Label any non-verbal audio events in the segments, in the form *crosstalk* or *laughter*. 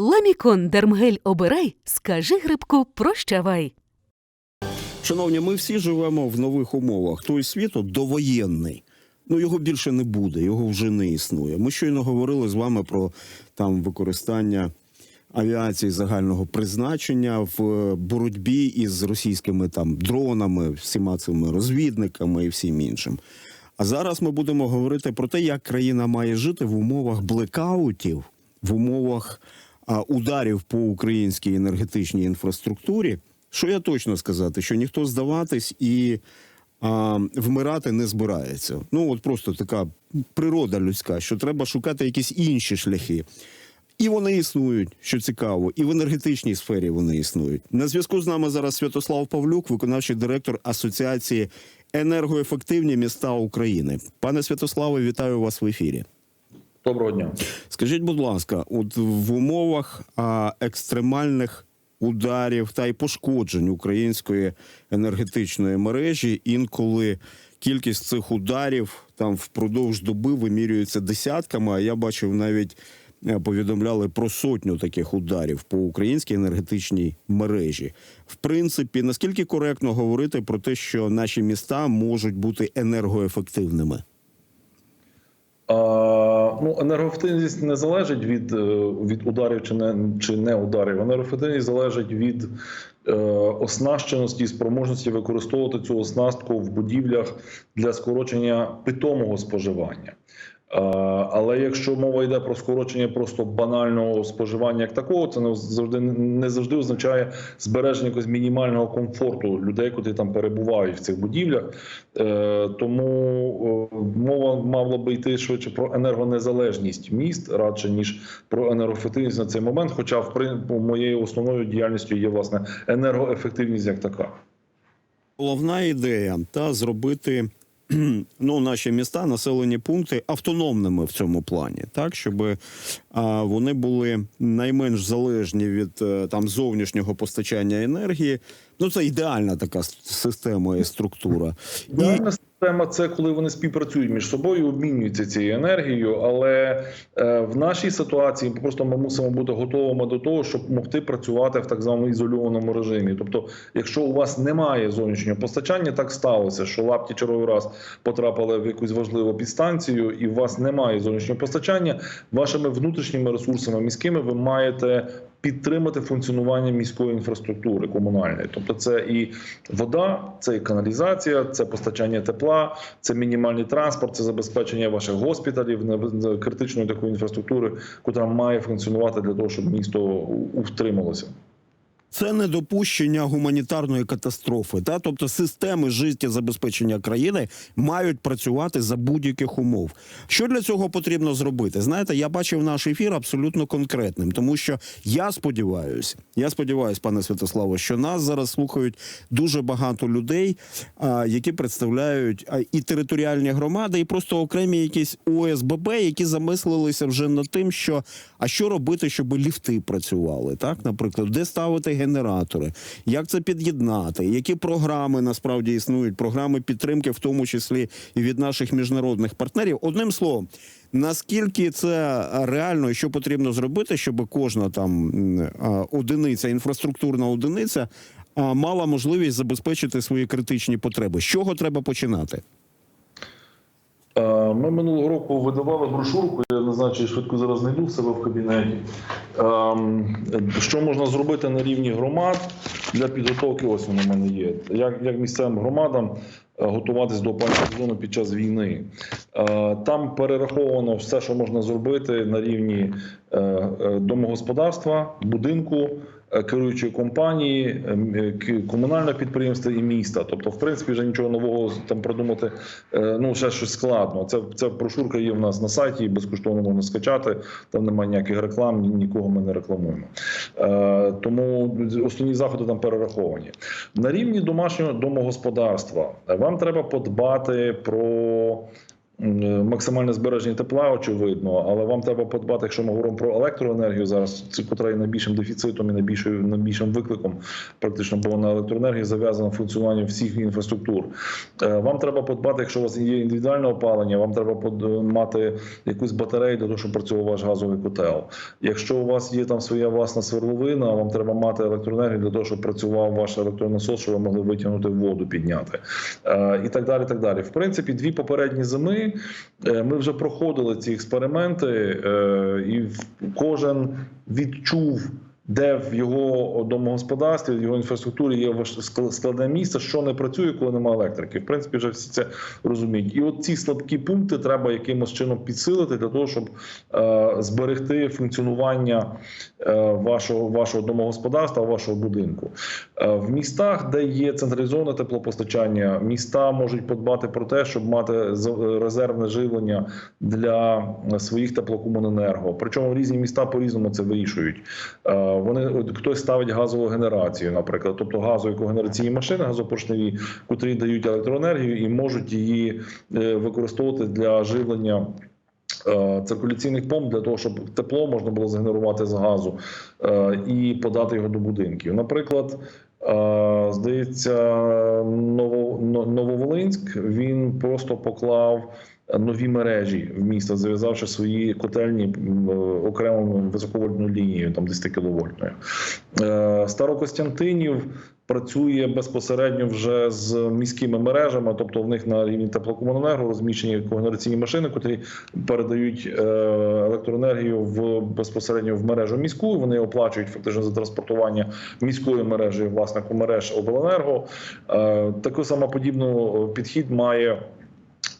Ламікон Дермгель обирай, скажи грибку прощавай. Шановні, ми всі живемо в нових умовах. Той світ довоєнний. Ну його більше не буде, його вже не існує. Ми щойно говорили з вами про там використання авіації загального призначення в е, боротьбі із російськими там дронами, всіма цими розвідниками і всім іншим. А зараз ми будемо говорити про те, як країна має жити в умовах блекаутів, в умовах ударів по українській енергетичній інфраструктурі. Що я точно сказати, що ніхто здаватись і а, вмирати не збирається. Ну от просто така природа людська, що треба шукати якісь інші шляхи. І вони існують, що цікаво, і в енергетичній сфері вони існують. На зв'язку з нами зараз Святослав Павлюк, виконавчий директор Асоціації енергоефективні міста України. Пане Святославе, вітаю вас в ефірі. Доброго дня. Скажіть, будь ласка, от в умовах а, екстремальних ударів та й пошкоджень української енергетичної мережі, інколи кількість цих ударів там впродовж доби вимірюється десятками. А я бачив навіть е, повідомляли про сотню таких ударів по українській енергетичній мережі. В принципі, наскільки коректно говорити про те, що наші міста можуть бути енергоефективними? Ну, енергоефективність не залежить від, е, від ударів чи не, чи не ударів. Енергоефективність залежить від е, оснащеності і спроможності використовувати цю оснастку в будівлях для скорочення питомого споживання. Е, Але якщо мова йде про скорочення просто банального споживання як такого, це не завжди не завжди означає збереження якогось мінімального комфорту людей, котрі там перебувають в цих будівлях. Е, Тому мова мала би йти швидше про енергонезалежність міст радше ніж про енергоефективність на цей момент. Хоча в моєю основною діяльністю є власне енергоефективність як така. Головна ідея та зробити *clears throat* ну, наші міста, населені пункти автономними в цьому плані, так щоб а, вони були найменш залежні від е, там зовнішнього постачання енергії. Ну це ідеальна така система і структура. І система це коли вони співпрацюють між собою, обмінюються цією енергією. Але е, в нашій ситуації просто ми мусимо бути готовими до того, щоб могти працювати в так званому ізольованому режимі. Тобто, якщо у вас немає зовнішнього постачання, так сталося, що лапті черговий раз потрапили в якусь важливу підстанцію, і у вас немає зовнішнього постачання. Вашими внутрішніми ресурсами міськими ви маєте підтримати функціонування міської інфраструктури комунальної, тобто це і вода, це і каналізація, це постачання тепла, це мінімальний транспорт, це забезпечення ваших госпіталів, критичної такої інфраструктури, яка має функціонувати для того, щоб місто втрималося. Це недопущення гуманітарної катастрофи. Та тобто системи життєзабезпечення країни мають працювати за будь-яких умов. Що для цього потрібно зробити? Знаєте, я бачив наш ефір абсолютно конкретним, тому що я сподіваюся, я сподіваюся, пане Святославе, що нас зараз слухають дуже багато людей, які представляють і територіальні громади, і просто окремі якісь ОСББ, які замислилися вже над тим, що а що робити, щоб ліфти працювали, так, наприклад, де ставити генератори, як це під'єднати, які програми насправді існують, програми підтримки, в тому числі і від наших міжнародних партнерів. Одним словом. Наскільки це реально і що потрібно зробити, щоб кожна там одиниця, інфраструктурна одиниця мала можливість забезпечити свої критичні потреби? З чого треба починати? Ми минулого року видавали брошурку. Я не знаю, чи швидко зараз знайду в себе в кабінеті. Що можна зробити на рівні громад для підготовки? Ось воно в мене є. Як, як місцевим громадам готуватись до опалювального сезону під час війни? Там перераховано все, що можна зробити на рівні е, е, домогосподарства, будинку. Е, Керуючої компанії, ем, е, комунального підприємства і міста, тобто, в принципі, вже нічого нового там придумати е, ну ще щось складно. Це ця брошурка є в нас на сайті, безкоштовно можна скачати. Там немає ніяких реклам, нікого ми не рекламуємо. Е, тому основні заходи там перераховані. На рівні домашнього домогосподарства е, вам треба подбати про максимальне збереження тепла, очевидно, але вам треба подбати, якщо ми говоримо про електроенергію зараз, це котра є найбільшим дефіцитом і найбільшою найбільшим викликом, практично, бо на електроенергії зав'язано функціонування всіх інфраструктур. Е, Вам треба подбати, якщо у вас є індивідуальне опалення, вам треба мати якусь батарею для того, щоб працював ваш газовий котел. Якщо у вас є там своя власна свердловина, вам треба мати електроенергію для того, щоб працював ваш електронасос, щоб ви могли витягнути воду, підняти Е, і так далі. Так далі. В принципі, дві попередні зими е, ми вже проходили ці експерименти, е, і кожен відчув. Де в його домогосподарстві, в його інфраструктурі є складне місце, що не працює, коли немає електрики. В принципі, вже всі це розуміють. І от ці слабкі пункти треба якимось чином підсилити для того, щоб е, зберегти функціонування вашого вашого домогосподарства, вашого будинку. Е, в містах, де є централізоване теплопостачання, міста можуть подбати про те, щоб мати з- резервне живлення для своїх теплокомуненерго. Причому різні міста по-різному це вирішують. Е, Вони хтось ставить газову генерацію, наприклад, тобто газові когенераційні машини, газопоршневі, котрі дають електроенергію і можуть її е, використовувати для живлення. е, Циркуляційних помп для того, щоб тепло можна було згенерувати з газу е, і подати його до будинків. Наприклад, е, здається, Ново- Нововолинськ він просто поклав нові мережі в місто, зав'язавши свої котельні е, окремою високовольтною лінією, там 10 кіловольтною. Е, Старокостянтинів працює безпосередньо вже з міськими мережами, тобто в них на рівні теплокомуненерго розміщені когенераційні машини, котрі передають е, електроенергію в безпосередньо в мережу міську. Вони оплачують фактично за транспортування міською мережею власнику мереж обленерго. Таку самоподібну підхід має.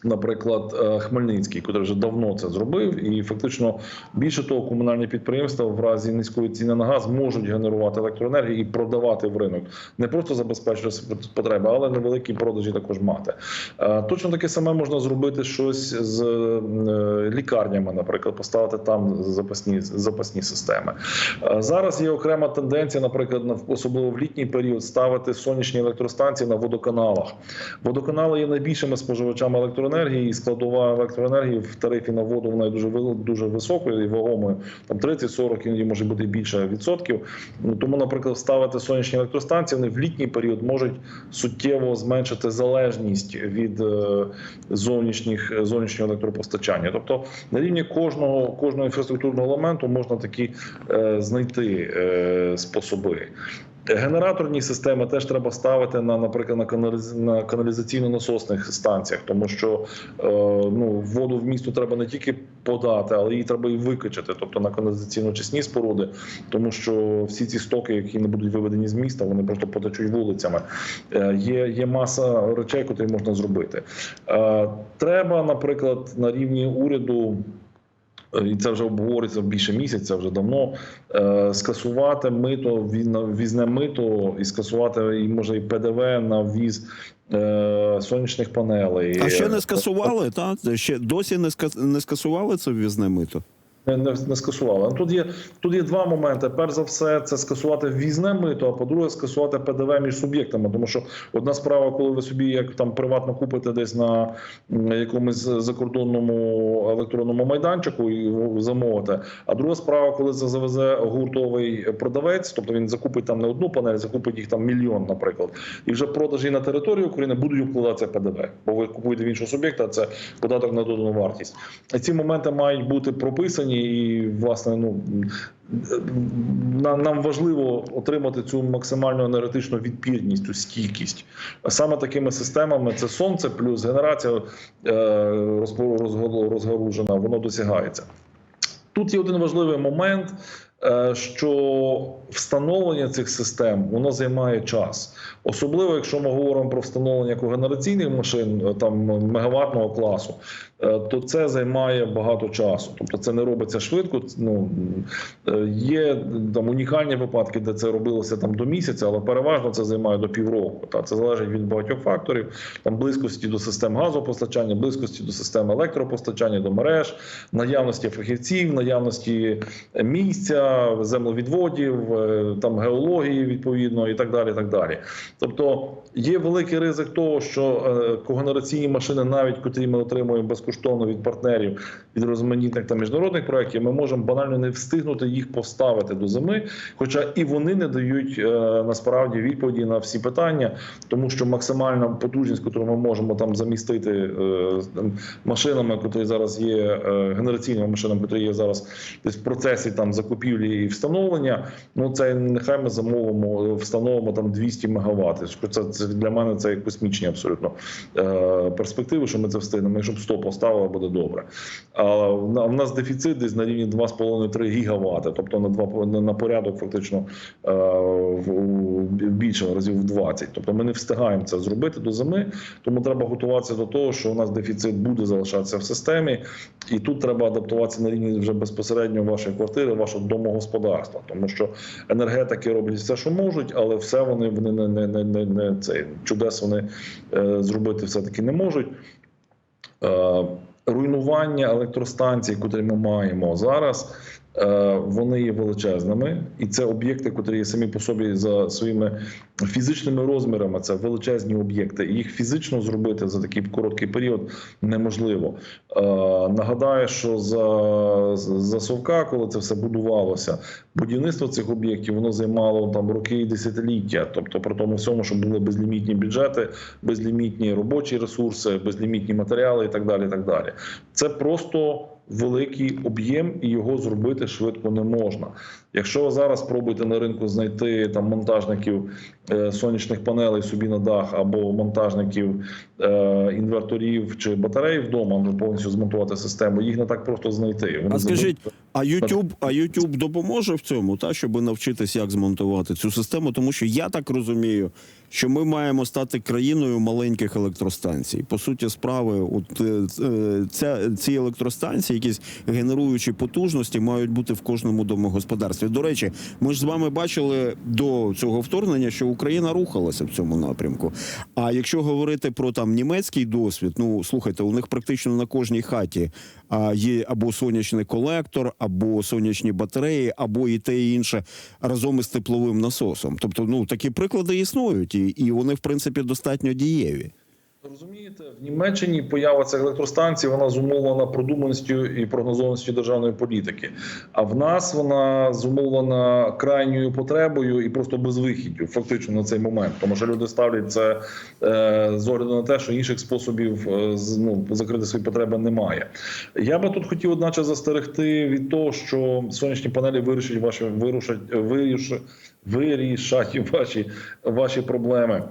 Наприклад, е, Хмельницький, який вже давно це зробив, і фактично більше того, комунальні підприємства в разі низької ціни на газ можуть генерувати електроенергію і продавати в ринок, не просто забезпечувати потреби, але невеликі продажі також мати. Е, Точно таке саме можна зробити щось з е, лікарнями, наприклад, поставити там запасні запасні системи. Зараз є окрема тенденція, наприклад, особливо в літній період, ставити сонячні електростанції на водоканалах. Водоканали є найбільшими споживачами електроенергії, і складова електроенергії в тарифі на воду вона дуже дуже високою і вагомою. Там 30-40, іноді може бути більше відсотків. Ну, Тому, наприклад, ставити сонячні електростанції вони в літній період можуть суттєво зменшити залежність від е, зовнішніх зовнішнього електропостачання. Тобто на рівні кожного кожного інфраструктурного елементу можна такі е, знайти е, способи. Генераторні системи теж треба ставити на, наприклад, на на каналізаційно-насосних станціях, тому що е, ну, воду в місто треба не тільки подати, але її треба і викачати, тобто на каналізаційно-чисні споруди, тому що всі ці стоки, які не будуть виведені з міста, вони просто потечуть вулицями. Е, є, є маса речей, які можна зробити. Е, треба, наприклад, на рівні уряду і це вже обговорюється більше місяця, вже давно. е, Скасувати мито, візне мито і скасувати і може і ПДВ на ввіз е, сонячних панелей. А ще не скасували, так? Ще досі не ска- не скасували це ввізне мито. Не, не, скасували. Тут є тут є два моменти. Перш за все, це скасувати ввізне мито, а по-друге, скасувати ПДВ між суб'єктами. Тому що одна справа, коли ви собі як там приватно купите десь на якомусь закордонному електронному майданчику і замовите. А друга справа, коли це завезе гуртовий продавець, тобто він закупить там не одну панель, закупить їх там мільйон, наприклад, і вже продажі на території України будуть вкладатися ПДВ, бо ви купуєте в іншого суб'єкта, це податок на додану вартість. І ці моменти мають бути прописані, і власне, ну нам, важливо отримати цю максимальну енергетичну відпірність, цю стійкість. Саме такими системами це сонце плюс генерація е, розгоружена, воно досягається. Тут є один важливий момент, е, що встановлення цих систем воно займає час, особливо якщо ми говоримо про встановлення когенераційних машин е, там мегаваттного класу, то це займає багато часу. Тобто це не робиться швидко. Ну е, є там унікальні випадки, де це робилося там до місяця, але переважно це займає до півроку. Та це залежить від багатьох факторів, там близькості до систем газопостачання, близькості до систем електропостачання, до мереж, наявності фахівців, наявності місця, землевідводів, е, там геології відповідно і так далі. Так далі. Тобто є великий ризик того, що е, когенераційні машини, навіть котрі ми отримуємо безкоштовно. Безкоштовно від партнерів від розманітних та міжнародних проєктів, ми можемо банально не встигнути їх поставити до зими. Хоча і вони не дають е, насправді відповіді на всі питання, тому що максимальна потужність, яку ми можемо там замістити е, там, машинами, які зараз є е, генераційними машинами, які є зараз десь в процесі там закупівлі і встановлення. Ну це нехай ми замовимо, встановимо там 200 мегаватт. Це, це для мене це космічні абсолютно перспективи, що ми це встигнемо. Якщо б 100 поставили, буде добре. В нас дефіцит десь на рівні 2,5-3 гігавати, тобто на два на, на порядок фактично е, більше разів в 20. Тобто ми не встигаємо це зробити до зими, тому треба готуватися до того, що у нас дефіцит буде залишатися в системі, і тут треба адаптуватися на рівні вже безпосередньо вашої квартири, вашого домогосподарства, тому що енергетики роблять все, що можуть, але все вони вони не, не, не, не, не цей чудес вони е, зробити все таки не можуть. Е, руйнування електростанцій, котрі ми маємо зараз, вони є величезними, і це об'єкти, котрі є самі по собі за своїми фізичними розмірами. Це величезні об'єкти. Їх фізично зробити за такий короткий період неможливо. Е, Нагадаю, що за, за Совка, коли це все будувалося, будівництво цих об'єктів воно займало там роки і десятиліття. Тобто, при тому всьому, що були безлімітні бюджети, безлімітні робочі ресурси, безлімітні матеріали і так далі. І так далі. Це просто великий об'єм, і його зробити швидко не можна. Якщо ви зараз спробуєте на ринку знайти там монтажників е, сонячних панелей собі на дах або монтажників інверторів чи батарей вдома, ну, повністю змонтувати систему, їх не так просто знайти. Вони А скажіть, а YouTube, а YouTube допоможе в цьому, та щоб навчитись, як змонтувати цю систему? Тому що я так розумію, що ми маємо стати країною маленьких електростанцій. По суті, справи, от е, е, ця ці електростанції, якісь генеруючі потужності, мають бути в кожному домогосподарстві. До речі, ми ж з вами бачили до цього вторгнення, що Україна рухалася в цьому напрямку. А якщо говорити про там німецький досвід, ну слухайте, у них практично на кожній хаті а, є або сонячний колектор, або сонячні батареї, або і те і інше разом із тепловим насосом. Тобто, ну такі приклади існують, і, і вони в принципі достатньо дієві. Розумієте, в Німеччині поява цих електростанцій вона зумовлена продуманістю і прогнозованістю державної політики. А в нас вона зумовлена крайньою потребою і просто безвихіддю, фактично на цей момент. Тому що люди ставлять це е, з огляду на те, що інших способів е, ну, закрити свої потреби немає. Я би тут хотів, одначе, застерегти від того, що сонячні панелі вирішать ваші вирушать вирішать, вирішать ваші, ваші проблеми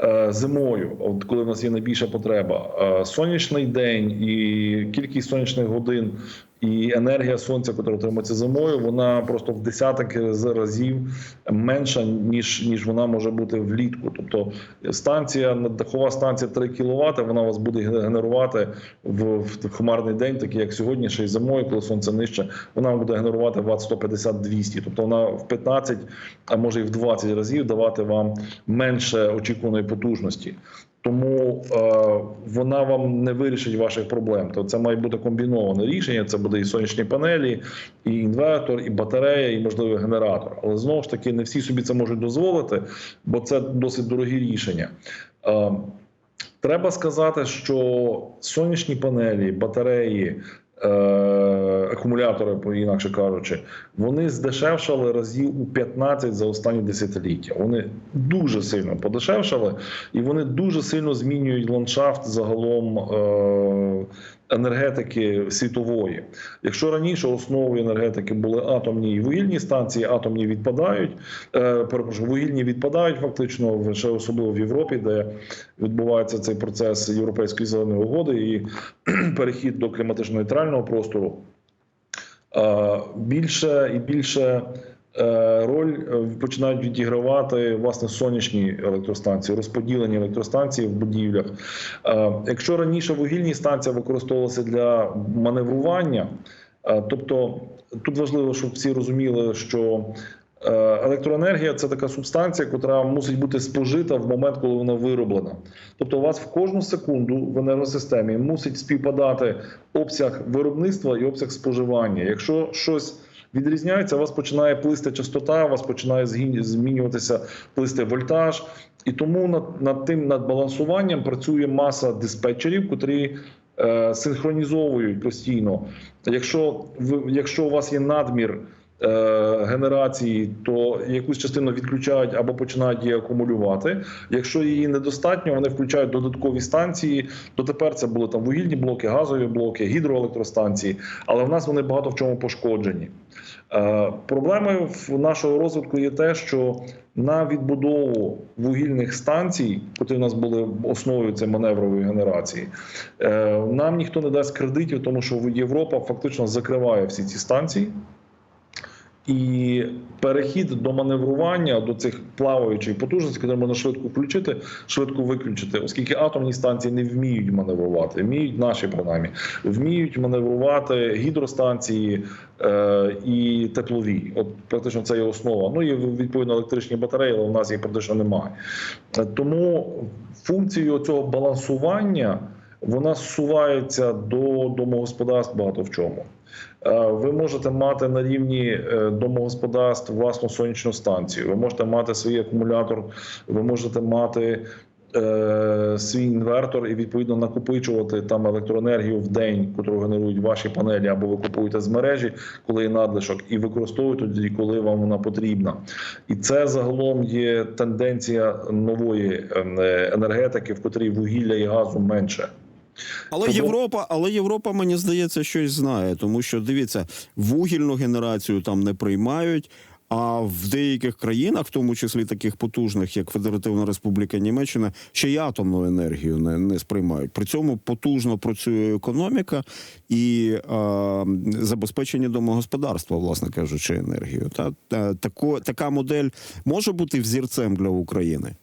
е, зимою, от коли в нас є найбільша потреба. Е, Сонячний день і кількість сонячних годин. І енергія сонця, яка отримується зимою, вона просто в десятки з- разів менша ніж ніж вона може бути влітку. Тобто станція дахова станція 3 кВт, вона вас буде генерувати в, в хмарний день, такий як сьогодні, ще й зимою, коли сонце нижче, вона буде генерувати ват 150 200 Тобто вона в 15, а може і в 20 разів давати вам менше очікуваної потужності. Тому е, вона вам не вирішить ваших проблем. То це має бути комбіноване рішення. Це буде і сонячні панелі, і інвертор, і батарея, і можливо генератор. Але знову ж таки не всі собі це можуть дозволити, бо це досить дорогі рішення. Е, треба сказати, що сонячні панелі, батареї. е, Акумулятори, інакше кажучи, вони здешевшали разів у 15 за останні десятиліття. Вони дуже сильно подешевшали, і вони дуже сильно змінюють ландшафт загалом е, енергетики світової. Якщо раніше основою енергетики були атомні і вугільні станції, атомні відпадають, е, перепрошую, вугільні відпадають фактично ще особливо в Європі, де відбувається цей процес європейської зеленої угоди і *clears throat* перехід до кліматично нейтрального простору. Е, більше і більше е, роль е, починають відігравати власне сонячні електростанції, розподілені електростанції в будівлях. Якщо раніше вугільні станції використовувалися для маневрування, тобто тут важливо, щоб всі розуміли, що електроенергія це така субстанція, яка мусить бути спожита в момент, коли вона вироблена. Тобто, у вас в кожну секунду в енергосистемі мусить співпадати обсяг виробництва і обсяг споживання. Якщо щось відрізняється, у вас починає плисти частота, у вас починає змінюватися плисти вольтаж. І тому над, над тим над балансуванням працює маса диспетчерів, котрі е, синхронізовують постійно. Якщо якщо у вас є надмір е, генерації, то якусь частину відключають або починають її акумулювати. Якщо її недостатньо, вони включають додаткові станції. Дотепер це були там вугільні блоки, газові блоки, гідроелектростанції, але в нас вони багато в чому пошкоджені. Е, Проблемою в нашого розвитку є те, що на відбудову вугільних станцій, які в нас були основою цієї маневрової генерації, е, нам ніхто не дасть кредитів, тому що Європа фактично закриває всі ці станції. І перехід до маневрування до цих плаваючих потужностей, які можна швидко включити, швидко виключити, оскільки атомні станції не вміють маневрувати, вміють наші принаймні, вміють маневрувати гідростанції е, і теплові. От практично це є основа. Ну і відповідно електричні батареї, але в нас їх практично немає. Е, Тому функцією цього балансування вона зсувається до домогосподарств багато в чому. Е, Ви можете мати на рівні е, домогосподарств власну сонячну станцію. Ви можете мати свій акумулятор, ви можете мати е, свій інвертор і відповідно накопичувати там електроенергію в день, яку генерують ваші панелі, або ви купуєте з мережі, коли є надлишок, і використовуєте тоді, коли вам вона потрібна. І це загалом є тенденція нової е, енергетики, в котрій вугілля і газу менше. Але Тому- Європа, але Європа, мені здається, щось знає, тому що дивіться, вугільну генерацію там не приймають. А в деяких країнах, в тому числі таких потужних, як Федеративна Республіка Німеччина, ще й атомну енергію не, не сприймають. При цьому потужно працює економіка і е, забезпечення домогосподарства, власне кажучи, енергією. Та, та тако, така модель може бути взірцем для України.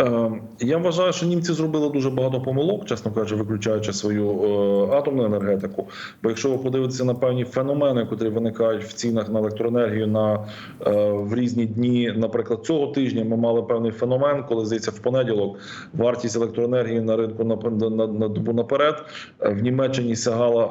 Е, Я вважаю, що німці зробили дуже багато помилок, чесно кажучи, виключаючи свою е, атомну енергетику. Бо якщо ви подивитеся на певні феномени, які виникають в цінах на електроенергію на е, в різні дні, наприклад, цього тижня ми мали певний феномен, коли здається в понеділок вартість електроенергії на ринку на, добу наперед в Німеччині сягала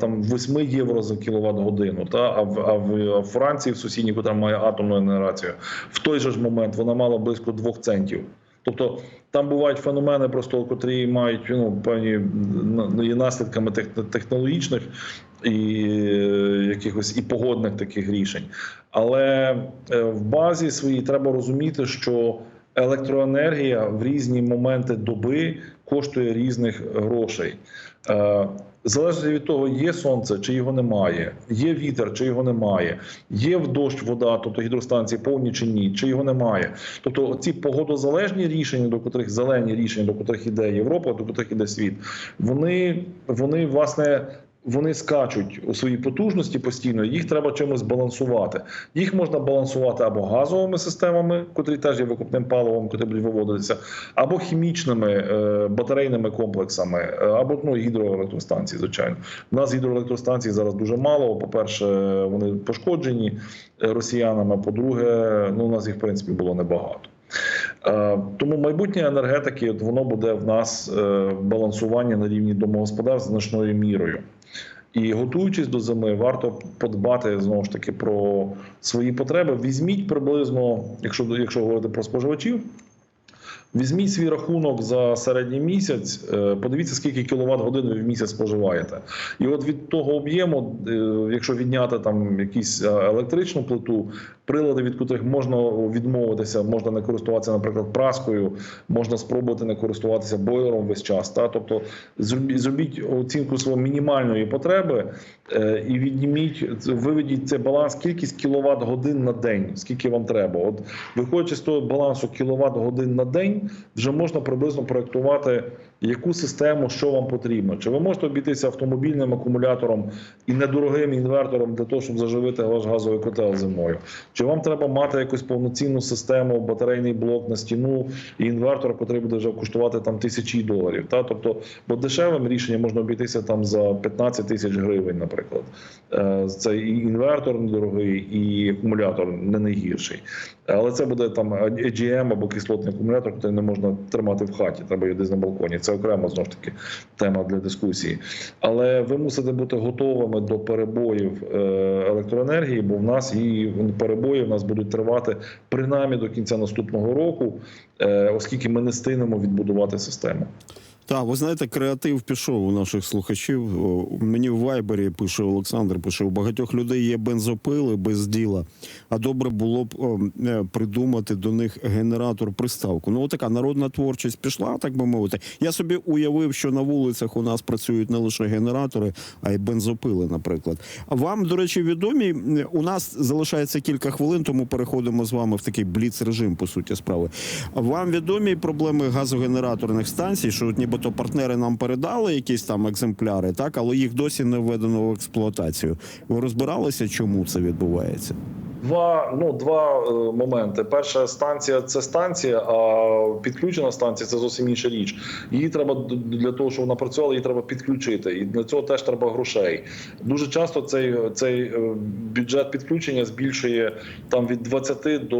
там 8 євро за кіловат годину. Та а в а в Франції, в сусідній, яка має атомну генерацію, в той же ж момент вона мала близько 2 центів. Тобто там бувають феномени, просто котрі мають ну, певні є наслідками технологічних і е, якихось і погодних таких рішень. Але е, в базі своїй треба розуміти, що електроенергія в різні моменти доби коштує різних грошей. Залежить від того, є сонце чи його немає, є вітер чи його немає, є в дощ вода, тобто гідростанції повні чи ні, чи його немає. Тобто ці погодозалежні рішення, до котрих зелені рішення, до котрих іде Європа, до котрих іде світ, вони, вони власне. Вони скачуть у своїй потужності постійно, їх треба чимось балансувати. Їх можна балансувати або газовими системами, котрі теж є викупним паливом, котрі будуть виводитися, або хімічними е, батарейними комплексами, е, або ну, гідроелектростанції, звичайно. У нас гідроелектростанцій зараз дуже мало. По-перше, вони пошкоджені е, росіянами. По-друге, ну у нас їх в принципі було небагато. Тому майбутнє енергетики воно буде в нас балансування на рівні домогосподарств значною мірою. І готуючись до зими, варто подбати знову ж таки про свої потреби. Візьміть приблизно, якщо якщо говорити про споживачів, Візьміть свій рахунок за середній місяць, е, подивіться, скільки кіловат годин ви в місяць споживаєте. І от від того об'єму, е, якщо відняти там якусь е, електричну плиту, прилади, від котрих можна відмовитися, можна не користуватися, наприклад, праскою, можна спробувати не користуватися бойлером весь час. Та? Тобто зробіть, оцінку своєї мінімальної потреби і відніміть, виведіть цей баланс, кількість кіловат годин на день, скільки вам треба. От виходячи з того балансу кіловат годин на день, вже можна приблизно проектувати, яку систему, що вам потрібно. Чи ви можете обійтися автомобільним акумулятором і недорогим інвертором для того, щоб заживити ваш газовий котел зимою? Чи вам треба мати якусь повноцінну систему, батарейний блок на стіну і інвертор, який буде вже коштувати там тисячі доларів? Та тобто, бо дешевим рішенням можна обійтися там за 15 тисяч гривень, наприклад. Е, Це і інвертор недорогий, і акумулятор не найгірший. Але це буде там AGM або кислотний акумулятор, який не можна тримати в хаті, треба його десь на балконі. Це окремо знову ж таки тема для дискусії. Але ви мусите бути готовими до перебоїв е, електроенергії, бо в нас її перебої в нас будуть тривати принаймні до кінця наступного року, е, оскільки ми не встигнемо відбудувати систему. Так, ви знаєте, креатив пішов у наших слухачів. Мені в Вайбері пише Олександр, пише, у багатьох людей є бензопили без діла. А добре було б о, е, придумати до них генератор приставку. Ну, така народна творчість пішла, так би мовити. Я собі уявив, що на вулицях у нас працюють не лише генератори, а й бензопили, наприклад. А вам, до речі, відомі, у нас залишається кілька хвилин, тому переходимо з вами в такий бліц режим, по суті справи. Вам відомі проблеми газогенераторних станцій, що от нібито партнери нам передали якісь там екземпляри, так, але їх досі не введено в експлуатацію. Ви розбиралися, чому це відбувається? Два ну два е, моменти. Перша станція це станція, а підключена станція це зовсім інша річ. Її треба для того, щоб вона працювала, її треба підключити. І для цього теж треба грошей. Дуже часто цей, цей е, бюджет підключення збільшує там від 20 до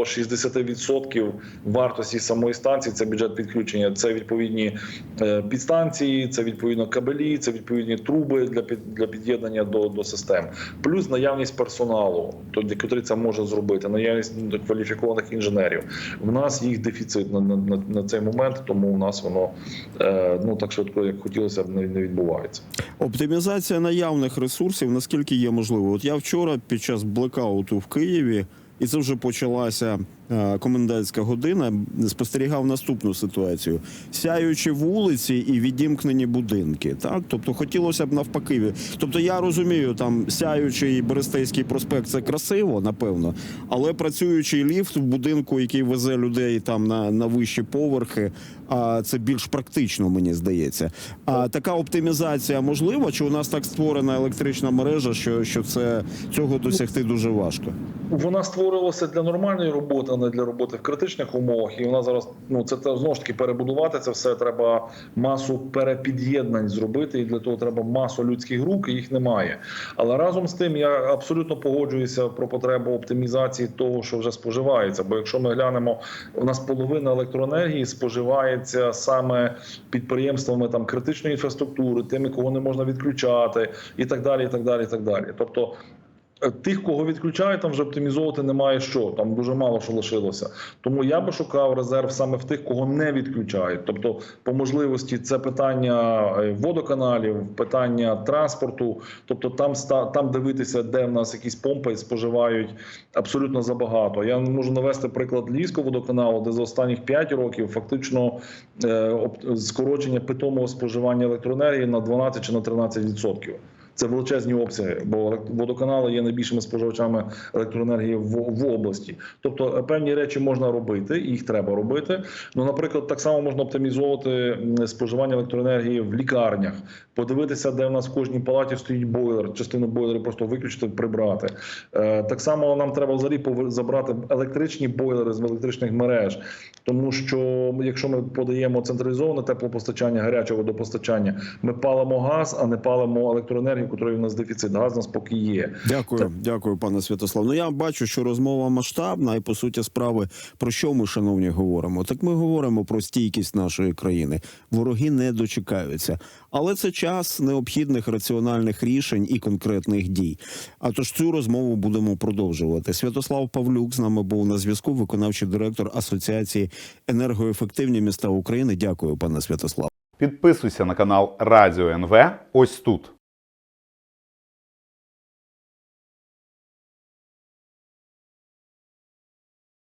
60% вартості самої станції. Це бюджет підключення. Це відповідні е, підстанції, це відповідно кабелі, це відповідні труби для під для під'єднання до, до систем. Плюс наявність персоналу, який це може зробити, наявність кваліфікованих інженерів. В нас їх дефіцит на, на, на, цей момент, тому у нас воно е, ну так швидко, як хотілося б, не, не відбувається. Оптимізація наявних ресурсів наскільки є можливо. От я вчора під час блекауту в Києві, і це вже почалася комендантська година. Спостерігав наступну ситуацію: сяючі вулиці і відімкнені будинки. Так, тобто хотілося б навпаки. Тобто, я розумію, там сяючий Берестейський проспект це красиво, напевно, але працюючий ліфт в будинку, який везе людей там на, на вищі поверхи, а це більш практично, мені здається. А така оптимізація можлива? Чи у нас так створена електрична мережа, що, що це цього досягти дуже важко? Вона створилася для нормальної роботи, а не для роботи в критичних умовах. І вона зараз ну це знову ж таки перебудувати це все. Треба масу перепід'єднань зробити, і для того треба масу людських рук. і Їх немає. Але разом з тим я абсолютно погоджуюся про потребу оптимізації того, що вже споживається. Бо якщо ми глянемо, у нас половина електроенергії споживається саме підприємствами там критичної інфраструктури, тими, кого не можна відключати, і так далі. І так далі, і так далі. Тобто. Е, Тих, кого відключають, там вже оптимізовувати немає що. Там дуже мало що лишилося. Тому я би шукав резерв саме в тих, кого не відключають. Тобто, по можливості, це питання е, водоканалів, питання транспорту. Тобто, там там дивитися, де в нас якісь помпи споживають абсолютно забагато. Я можу навести приклад Львівського водоканалу, де за останніх 5 років фактично е, скорочення питомого споживання електроенергії на 12 чи на 13%. Це величезні обсяги, бо водоканали є найбільшими споживачами електроенергії в, в області. Тобто е, певні речі можна робити, їх треба робити. Ну, наприклад, так само можна оптимізовувати споживання електроенергії в лікарнях, подивитися, де в нас в кожній палаті стоїть бойлер, частину бойлерів просто виключити, прибрати. Е, Так само нам треба взагалі забрати електричні бойлери з електричних мереж, тому що якщо ми подаємо централізоване теплопостачання, гаряче водопостачання, ми палимо газ, а не палимо електроенергію, якої в нас дефіцит. Газ у нас поки є. Дякую, дякую, пане Святослав. Ну я бачу, що розмова масштабна, і по суті справи про що ми, шановні, говоримо? Так ми говоримо про стійкість нашої країни. Вороги не дочекаються, але це час необхідних раціональних рішень і конкретних дій. А тож цю розмову будемо продовжувати. Святослав Павлюк з нами був на зв'язку, виконавчий директор Асоціації енергоефективні міста України. Дякую, пане Святослав. Підписуйся на канал Радіо НВ ось тут.